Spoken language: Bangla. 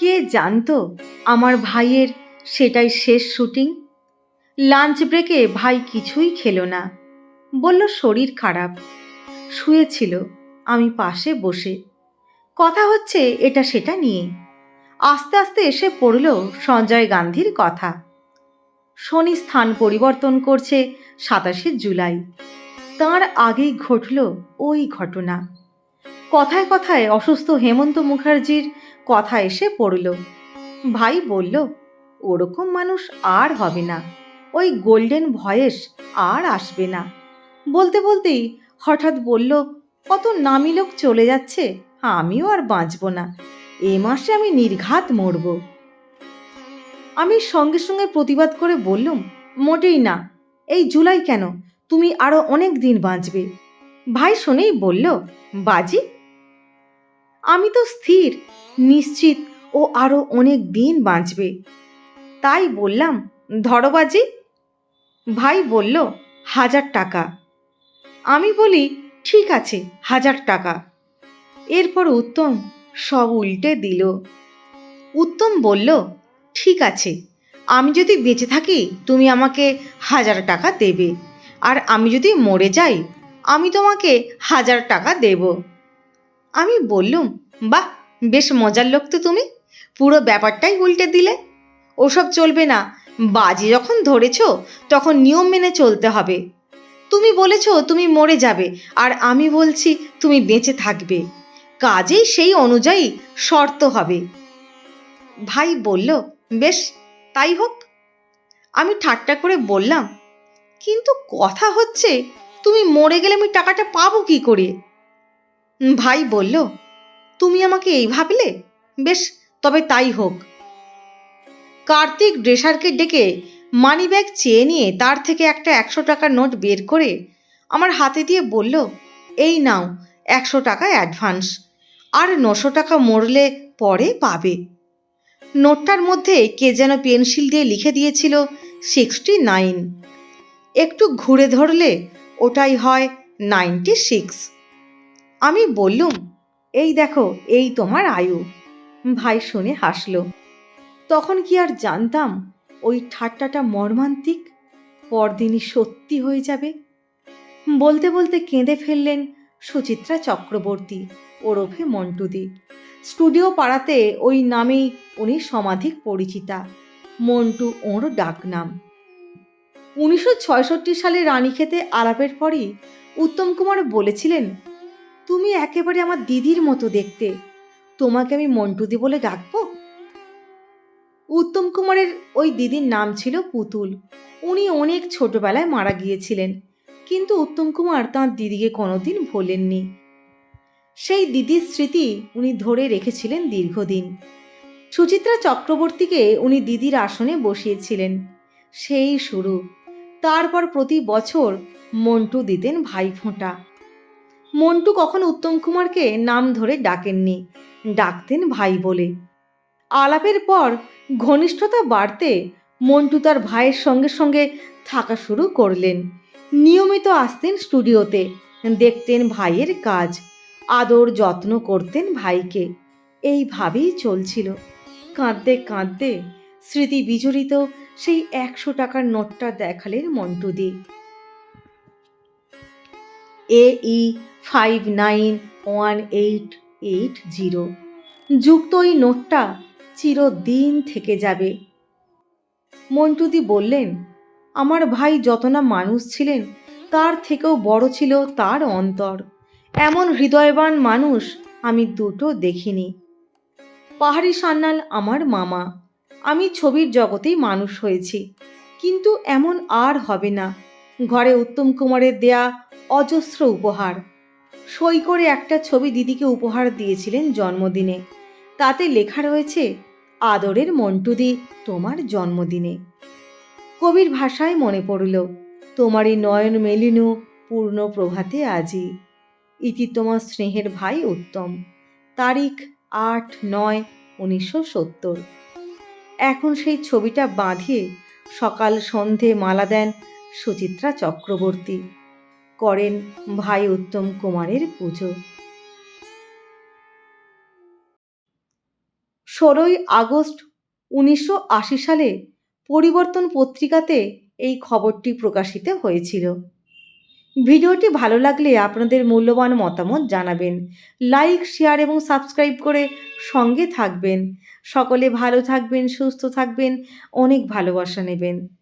কে জানতো আমার ভাইয়ের সেটাই শেষ শুটিং? লাঞ্চ ব্রেকে ভাই কিছুই খেলো না। বলল, শরীর খারাপ। শুয়েছিল, আমি পাশে বসে। কথা হচ্ছে এটা সেটা নিয়ে। আস্তে আস্তে এসে পড়ল সঞ্জয় গান্ধীর কথা। শনি স্থান পরিবর্তন করছে সাতাশে জুলাই। তার আগেই ঘটল ওই ঘটনা। কথায় কথায় অসুস্থ হেমন্ত মুখার্জির কথা এসে পড়ল। ভাই বলল, ওরকম মানুষ আর হবে না। ওই গোল্ডেন ভয়েস আর আসবে না। বলতে বলতেই হঠাৎ বলল, কত নামি লোক চলে যাচ্ছে, আমিও আর বাঁচব না। এ মাসে আমি নির্ঘাত মরব। আমি সঙ্গে সঙ্গে প্রতিবাদ করে বললুম, মোটেই না। এই জুলাই কেন? তুমি আরও অনেক দিন বাঁচবে। ভাই শুনেই বলল, বাজি আমি তো স্থির, নিশ্চিত ও আরও অনেক দিন বাঁচবে। তাই বললাম, ধরো বাজি। ভাই বলল, হাজার টাকা। আমি বলি, ঠিক আছে, হাজার টাকা। এরপর উত্তম সব উল্টে দিল। উত্তম বলল, ঠিক আছে, আমি যদি বেঁচে থাকি, তুমি আমাকে হাজার টাকা দেবে। আর আমি যদি মরে যাই, আমি তোমাকে হাজার টাকা দেব। আমি বললুম, বাহ, বেশ মজার লোক তো তুমি। পুরো ব্যাপারটাই উল্টে দিলে। ওসব চলবে না। বাজি যখন ধরেছ, তখন নিয়ম মেনে চলতে হবে। তুমি বলেছ তুমি মরে যাবে, আর আমি বলছি তুমি বেঁচে থাকবে। কাজেই সেই অনুযায়ী শর্ত হবে। ভাই বলল, বেশ, তাই হোক। আমি ঠাট্টা করে বললাম, কিন্তু কথা হচ্ছে, তুমি মরে গেলে আমি টাকাটা পাবো কি করে? ভাই বলল, তুমি আমাকে এই ভাবলে? বেশ, তবে তাই হোক। কার্তিক ড্রেসারকে ডেকে মানি ব্যাগ চেয়ে নিয়ে তার থেকে একটা একশো টাকার নোট বের করে আমার হাতে দিয়ে বলল, এই নাও, একশো টাকা অ্যাডভান্স। আর নশো টাকা মরলে পরে পাবে। নোটটার মধ্যে কে যেন পেন্সিল দিয়ে লিখে দিয়েছিল, সিক্সটি নাইন। একটু ঘুরে ধরলে ওটাই হয় নাইনটি সিক্স। আমি বললুম, এই দেখো, এই তোমার আয়ু। ভাই শুনে হাসলো। তখন কি আর জানতাম, ওই ঠাট্টাটা মর্মান্তিক, পরদিনই সত্যি হয়ে যাবে? বলতে বলতে কেঁদে ফেললেন সুচিত্রা চক্রবর্তী, ওরফে মন্টুদি। স্টুডিও পাড়াতে ওই নামেই উনি সমাধিক পরিচিতা, মন্টু ওর ডাকনাম। উনিশশো সালে রানীক্ষেতে আলাপের পরই উত্তম কুমার বলেছিলেন তুমি একেবারে আমার দিদির মতো দেখতে। তোমাকে আমি মন্টুদি বলে ডাকবো? উত্তম কুমারের ওই দিদির নাম ছিল পুতুল। উনি অনেক ছোটবেলায় মারা গিয়েছিলেন, কিন্তু উত্তম কুমার তাঁর দিদিকে কোনোদিন ভোলেননি। সেই দিদির স্মৃতি উনি ধরে রেখেছিলেন দীর্ঘদিন। সুচিত্রা চক্রবর্তীকে উনি দিদির আসনে বসিয়েছিলেন। সেই শুরু। তারপর প্রতি বছর মন্টু দিতেন ভাইফোঁটা। মন্টু কখন উত্তম কুমারকে নাম ধরে ডাকেননি। ডাকতেন ভাই বলে। আলাপের পর ঘনিষ্ঠতা বাড়তে মন্টু তার ভাইয়ের সঙ্গে সঙ্গে থাকা শুরু করলেন। নিয়মিত আসতেন স্টুডিওতে, দেখতেন ভাইয়ের কাজ, আদর যত্ন করতেন ভাইকে। এইভাবেই চলছিল। কাঁদতে কাঁদতে স্মৃতি বিজড়িত সেই একশো টাকার নোটটা দেখালেন মন্টুদি। A E five nine one eight eight zero যুক্ত ওই নোটটা চিরদিন থেকে যাবে। মন্টুদি বললেন, আমার ভাই যত না মানুষ ছিলেন, তার থেকেও বড় ছিল তার অন্তর। এমন হৃদয়বান মানুষ আমি দুটো দেখিনি। পাহাড়ি সান্যাল আমার মামা। আমি ছবির জগতেই মানুষ হয়েছি, কিন্তু এমন আর হবে না। ঘরে উত্তম কুমারের দেয়া অজস্র উপহার। সই করে একটা ছবি দিদিকে উপহার দিয়েছিলেন জন্মদিনে। তাতে লেখা রয়েছে, আদরের মন্টুদি, তোমার জন্মদিনে। কবির ভাষায় মনে পড়ল তোমারই নয়ন মেলিনু পূর্ণ প্রভাতে আজি। ইতি তোমার স্নেহের ভাই উত্তম। তারিখ আট নয় উনিশশো সত্তর। এখন সেই ছবিটা বাঁধিয়ে সকাল সন্ধে মালা দেন সুচিত্রা চক্রবর্তী। করেন ভাই উত্তম কুমারের পুজো। ষোলোই আগস্ট উনিশশো আশি সালে পরিবর্তন পত্রিকাতে এই খবরটি প্রকাশিত হয়েছিল। ভিডিওটি ভালো লাগলে আপনাদের মূল্যবান মতামত জানাবেন। লাইক, শেয়ার এবং সাবস্ক্রাইব করে সঙ্গে থাকবেন। সকলে ভালো থাকবেন, সুস্থ থাকবেন, অনেক ভালোবাসা নেবেন।